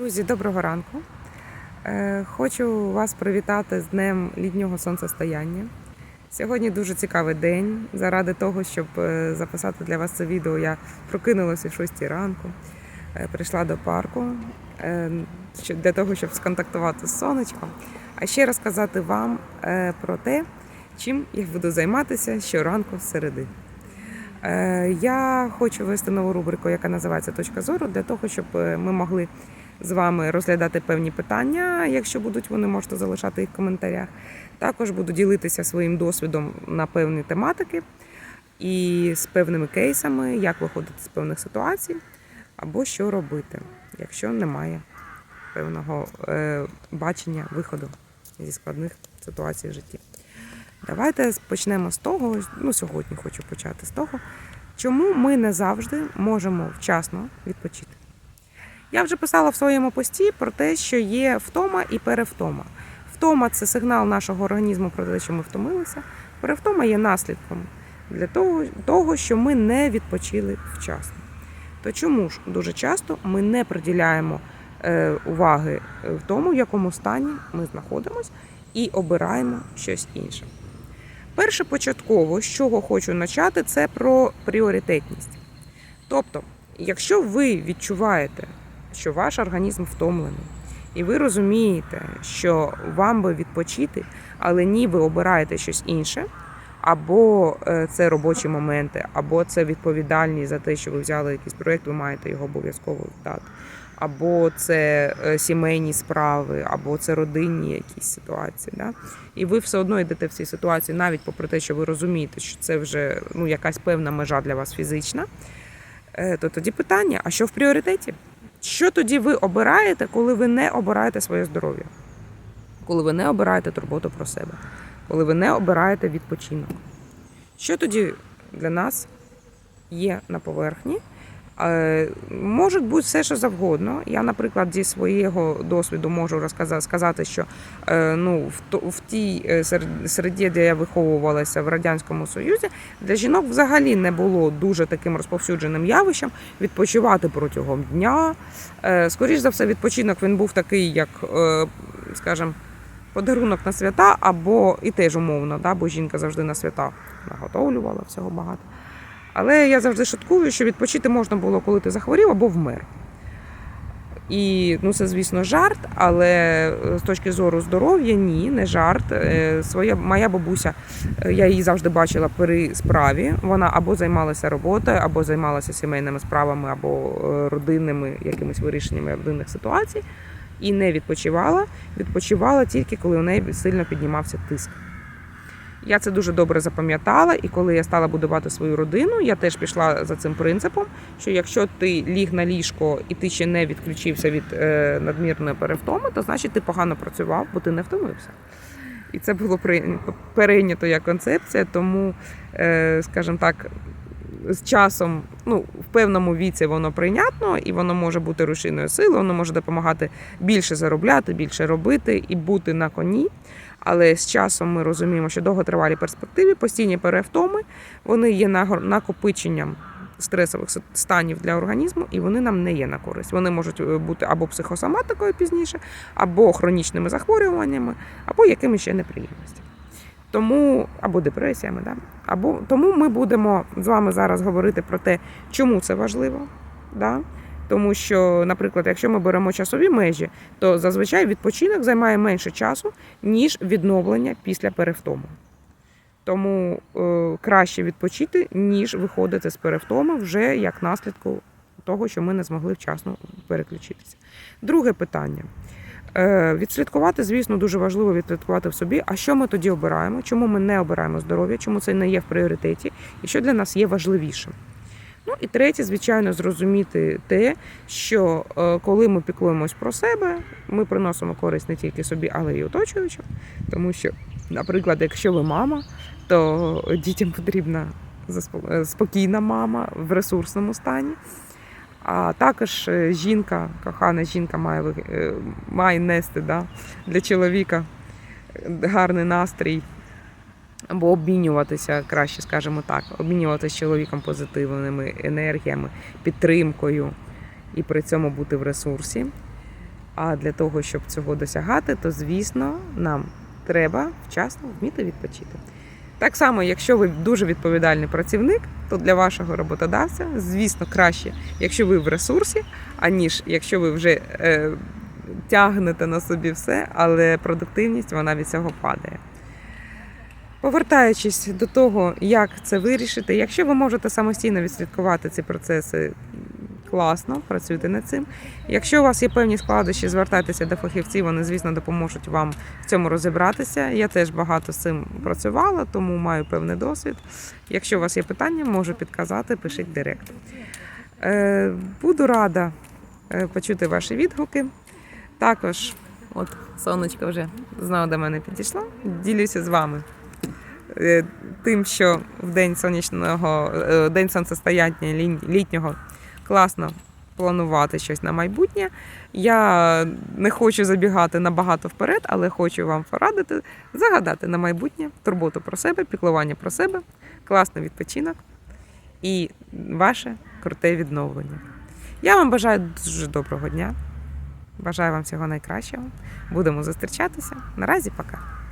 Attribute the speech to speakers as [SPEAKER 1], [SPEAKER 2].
[SPEAKER 1] Друзі, доброго ранку. Е, Хочу вас привітати з Днем літнього сонцестояння. Сьогодні дуже цікавий день. Заради того, щоб е, записати для вас це відео, я прокинулася о 6 ранку, е, прийшла до парку для того, щоб сконтактувати з сонечком, а ще розказати вам про те, чим я буду займатися щоранку з середи. Я хочу вести нову рубрику, яка називається Точка зору, для того, щоб ми могли з вами розглядати певні питання. Якщо будуть, вони можете залишати їх в коментарях. Також буду ділитися своїм досвідом на певні тематики і з певними кейсами, як виходити з певних ситуацій, або що робити, якщо немає певного е, бачення виходу зі складних ситуацій в житті. Давайте почнемо з того, ну сьогодні хочу почати з того, чому ми не завжди можемо вчасно відпочити. Я вже писала в своєму пості про те, що є втома і перевтома. Втома це сигнал нашого організму про те, що ми втомилися. Перевтома є наслідком для того, того, що ми не відпочили вчасно. То чому ж дуже часто ми не приділяємо е, уваги в тому, в якому стані ми знаходимося, і обираємо щось інше. Перше початково, з чого хочу почати, це про пріоритетність. Тобто, якщо ви відчуваєте, що ваш організм втомлений, і ви розумієте, що вам би відпочити, але ні, ви обираєте щось інше, або е, це робочі моменти, або це відповідальність за те, що ви взяли якийсь проєкт, ви маєте його обов'язково вдати. Або це е, сімейні справи, або це родинні якісь ситуації. Да? І ви все одно йдете в цій ситуації, навіть попри те, що ви розумієте, що це вже ну, якась певна межа для вас фізична. Е, То тоді питання: а що в пріоритеті? Що тоді ви обираєте, коли ви не обираєте своє здоров'я? Коли ви не обираєте турботу про себе, коли ви не обираєте відпочинок? Що тоді для нас є на поверхні? Е, Може бути все, що завгодно. Я, наприклад, зі свого досвіду можу розказати сказати, що е, ну, в, тій е, середі, де я виховувалася в Радянському Союзі, для жінок взагалі не було дуже таким розповсюдженим явищем відпочивати протягом дня. Е, Скоріш за все, відпочинок він був такий, як, скажімо, подарунок на свята, або і теж умовно, да, бо жінка завжди на свята наготовлювала всього багато. Але я завжди шуткую, що відпочити можна було, коли ти захворів або вмер. І ну, це, звісно, жарт, але е, з точки зору здоров'я, ні, не жарт. Е, Своя моя бабуся, е, я її завжди бачила при справі. Вона або займалася роботою, або займалася сімейними справами, або родинними якимись вирішеннями родинних ситуацій, і не відпочивала. Відпочивала тільки коли у неї сильно піднімався тиск. Я це дуже добре запам'ятала, і коли я стала будувати свою родину, я теж пішла за цим принципом, що якщо ти ліг на ліжко і ти ще не відключився від е, надмірної перевтоми, то значить ти погано працював, бо ти не втомився. І це було перейнято як концепція, тому, е, скажімо так, з часом, ну, в певному віці воно прийнятно, і воно може бути рушійною силою, воно може допомагати більше заробляти, більше робити і бути на коні. Але з часом ми розуміємо, що довготривалі перспективи, постійні перевтоми, вони є накопиченням стресових станів для організму, і вони нам не є на користь. Вони можуть е, бути або психосоматикою пізніше, або хронічними захворюваннями, або якимись ще неприємностями. Тому або депресіями, да? або тому ми будемо з вами зараз говорити про те, чому це важливо. Да? Тому що, наприклад, якщо ми беремо часові межі, то зазвичай відпочинок займає менше часу, ніж відновлення після перевтому. Тому е, краще відпочити, ніж виходити з перевтоми вже як наслідку того, що ми не змогли вчасно переключитися. Друге питання. Е, Відслідкувати, звісно, дуже важливо відслідкувати в собі. А що ми тоді обираємо? Чому ми не обираємо здоров'я? Чому це не є в пріоритеті? І що для нас є важливішим? Ну і третє, звичайно, зрозуміти те, що е, коли ми піклуємось про себе, ми приносимо користь не тільки собі, але й оточуючим. Тому що, наприклад, якщо ви мама, то дітям потрібна е, спокійна мама в ресурсному стані. А також е, жінка, кохана жінка має, має нести да, для чоловіка гарний настрій, або обмінюватися, краще скажемо так, обмінюватися чоловіком позитивними енергіями, підтримкою і при цьому бути в ресурсі. А для того, щоб цього досягати, то звісно, нам треба вчасно вміти відпочити. Так само, якщо ви дуже відповідальний працівник, то для вашого роботодавця, звісно, краще, якщо ви в ресурсі, аніж якщо ви вже е, тягнете на собі все, але продуктивність вона від цього падає. Повертаючись до того, як це вирішити, якщо ви можете самостійно відслідкувати ці процеси, класно, працюйте над цим. Якщо у вас є певні складнощі, звертайтеся до фахівців, вони, звісно, допоможуть вам в цьому розібратися. Я теж багато з цим працювала, тому маю певний досвід. Якщо у вас є питання, можу підказати, пишіть директ. Е, Буду рада е, почути ваші відгуки. Також, от сонечко вже знову до мене підійшла. Ділюся з вами тим, що в день сонячного е, день сонцестояння літнього класно планувати щось на майбутнє. Я не хочу забігати набагато вперед, але хочу вам порадити загадати на майбутнє турботу про себе, піклування про себе, класний відпочинок і ваше круте відновлення. Я вам бажаю дуже доброго дня. Бажаю вам всього найкращого. Будемо зустрічатися. Наразі пока.